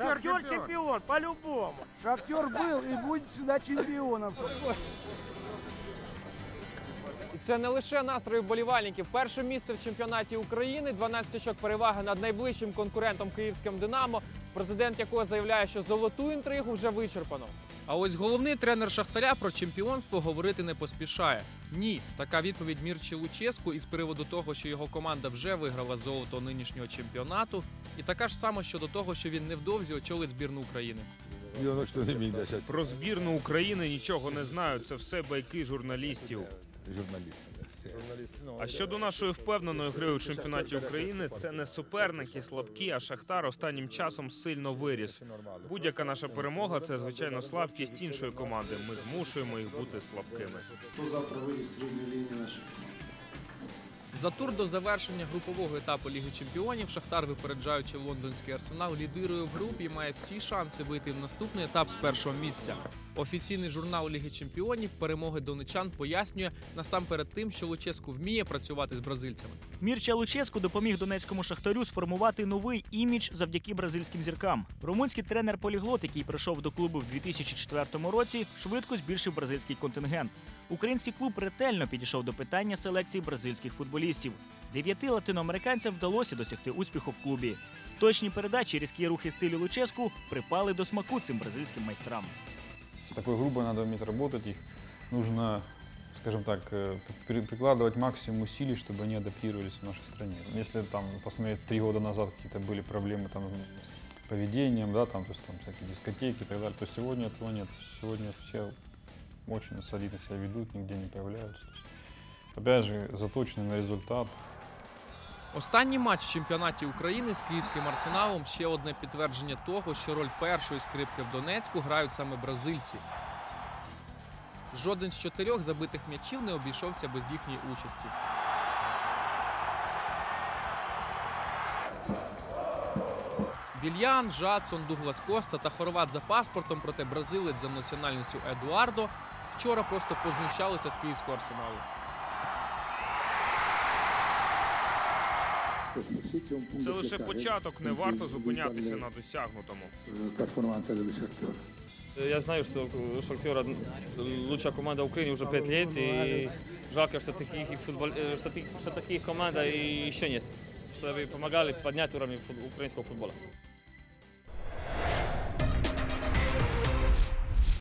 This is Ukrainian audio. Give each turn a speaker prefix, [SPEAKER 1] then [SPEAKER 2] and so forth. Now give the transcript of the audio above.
[SPEAKER 1] Шахтер чемпион, по-любому.
[SPEAKER 2] Шахтер был и будет всегда чемпионом.
[SPEAKER 3] І це не лише настрої вболівальників. Перше місце в чемпіонаті України, 12 очок переваги над найближчим конкурентом київським Динамо, президент якого заявляє, що золоту інтригу вже вичерпано. А ось головний тренер Шахтаря про чемпіонство говорити не поспішає. Ні, така відповідь Мірчі Луческу із приводу того, що його команда вже виграла золото нинішнього чемпіонату, і така ж сама щодо того, що він невдовзі очолить збірну України.
[SPEAKER 4] Про збірну України нічого не знаю. Це все байки журналістів.
[SPEAKER 5] журналістам. Ну,
[SPEAKER 4] А щодо нашої впевненої гри у чемпіонаті України, це не суперники слабкі, а Шахтар останнім часом сильно виріс. Будь-яка наша перемога це звичайно слабкість іншої команди. Ми змушуємо їх бути слабкими.
[SPEAKER 6] Хто завтра з середньої лінії наших?
[SPEAKER 3] За тур до завершення групового етапу Ліги Чемпіонів Шахтар, випереджаючи лондонський арсенал, лідирує в групі і має всі шанси вийти в наступний етап з першого місця. Офіційний журнал Ліги Чемпіонів перемоги донечан пояснює насамперед тим, що Луческу вміє працювати з бразильцями.
[SPEAKER 7] Мірча Луческу допоміг донецькому шахтарю сформувати новий імідж завдяки бразильським зіркам. Румунський тренер поліглот, який прийшов до клубу в 2004 році, швидко збільшив бразильський контингент. Український клуб ретельно підійшов до питання селекції бразильських футболістів. Дев'яти латиноамериканцям вдалося досягти успіху в клубі. Точні передачі, різкі рухи стилю Луческу припали до смаку цим бразильським майстрам.
[SPEAKER 8] С такой группой надо уметь работать, их нужно, скажем так, э, при- прикладывать максимум усилий, чтобы они адаптировались в нашей стране. Если там посмотреть три года назад какие-то были проблемы там с поведением, да, там, то есть там всякие дискотеки и так далее, то сегодня этого нет. Сегодня все очень солидно себя ведут, нигде не появляются. То есть, опять же, заточены на результат,
[SPEAKER 3] Останній матч в чемпіонаті України з київським арсеналом ще одне підтвердження того, що роль першої скрипки в Донецьку грають саме бразильці. Жоден з чотирьох забитих м'ячів не обійшовся без їхньої участі. Вільян, Жадсон, Дуглас Коста та хорват за паспортом, проте бразилець за національністю Едуардо вчора просто познущалися з київського арсеналу.
[SPEAKER 4] Це лише початок. Не варто зупинятися на досягнутому.
[SPEAKER 6] Перформанса del Shakhtar.
[SPEAKER 9] Я знаю, что у Шахтера лучшая команда Украины уже пять лет, и жалко, что таких, футбол... э, что, таких, что таких команд и еще нет, чтобы помогали поднять уровень фут- украинского футбола.